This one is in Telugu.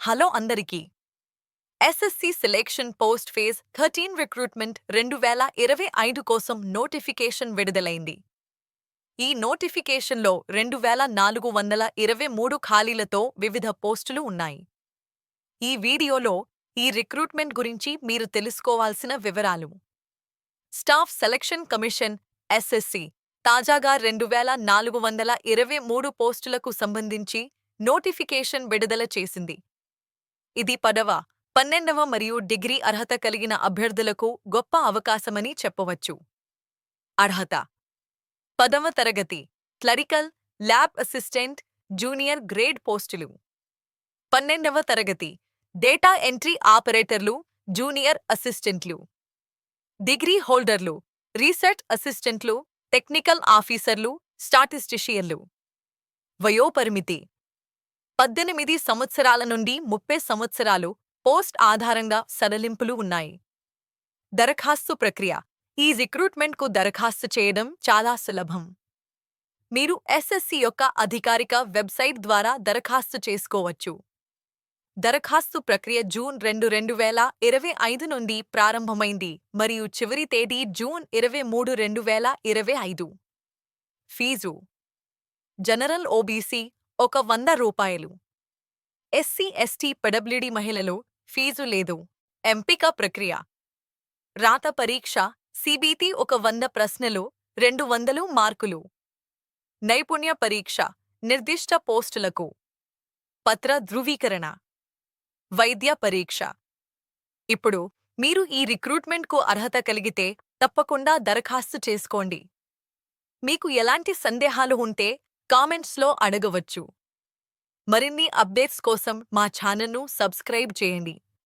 హలో అందరికీ. SSC selection post phase thirteen recruitment రెండు వేల ఇరవై ఐదు కోసం నోటిఫికేషన్ విడుదలైంది. ఈ నోటిఫికేషన్లో రెండు వేల నాలుగు వందల ఇరవై మూడు ఖాళీలతో వివిధ పోస్టులు ఉన్నాయి. ఈ వీడియోలో ఈ రిక్రూట్మెంట్ గురించి మీరు తెలుసుకోవాల్సిన వివరాలు. స్టాఫ్ సెలక్షన్ కమిషన్ ఎస్ఎస్సి తాజాగా రెండు వేల నాలుగు వందల ఇరవై మూడు పోస్టులకు సంబంధించి నోటిఫికేషన్ విడుదల చేసింది. ఇది పదవ పన్నెండవ మరియు డిగ్రీ అర్హత కలిగిన అభ్యర్థులకు గొప్ప అవకాశమని చెప్పవచ్చు. అర్హత పదవ తరగతి clerical lab assistant junior grade పోస్టులు. పన్నెండవ తరగతి డేటా ఎంట్రీ ఆపరేటర్లు జూనియర్ అసిస్టెంట్లు. డిగ్రీ హోల్డర్లు రీసెర్చ్ అసిస్టెంట్లు టెక్నికల్ ఆఫీసర్లు స్టాటిస్టిషియన్లు. వయోపరిమితి పద్దెనిమిది సంవత్సరాల నుండి ముప్పై సంవత్సరాలు పోస్ట్ ఆధారంగా సడలింపులు ఉన్నాయి. దరఖాస్తు ప్రక్రియ. ఈ రిక్రూట్మెంట్కు దరఖాస్తు చేయడం చాలా సులభం. మీరు ఎస్ఎస్సి యొక్క అధికారిక వెబ్సైట్ ద్వారా దరఖాస్తు చేసుకోవచ్చు. దరఖాస్తు ప్రక్రియ జూన్ రెండు రెండు వేల ఇరవై ఐదు నుండి ప్రారంభమైంది మరియు చివరి తేదీ జూన్ ఇరవై మూడు రెండు వేల ఇరవై ఐదు. ఫీజు. జనరల్ ఓబీసీ ఒక వంద రూపాయలు. ఎస్సీ ఎస్టీ పడబ్ల్యూడి మహిళలు ఫీజు లేదు. ఎంపిక ప్రక్రియ. రాత పరీక్ష సిబిటి ఒక వంద ప్రశ్నలు రెండు వందలు మార్కులు. నైపుణ్య పరీక్ష నిర్దిష్ట పోస్టులకు. పత్ర ధృవీకరణ. వైద్య పరీక్ష. ఇప్పుడు మీరు ఈ రిక్రూట్మెంట్కు అర్హత కలిగితే తప్పకుండా దరఖాస్తు చేసుకోండి. మీకు ఎలాంటి సందేహాలు ఉంటే కామెంట్స్లో అడగవచ్చు. మరిన్ని అప్డేట్స్ కోసం మా ఛానల్ను సబ్స్క్రైబ్ చేయండి.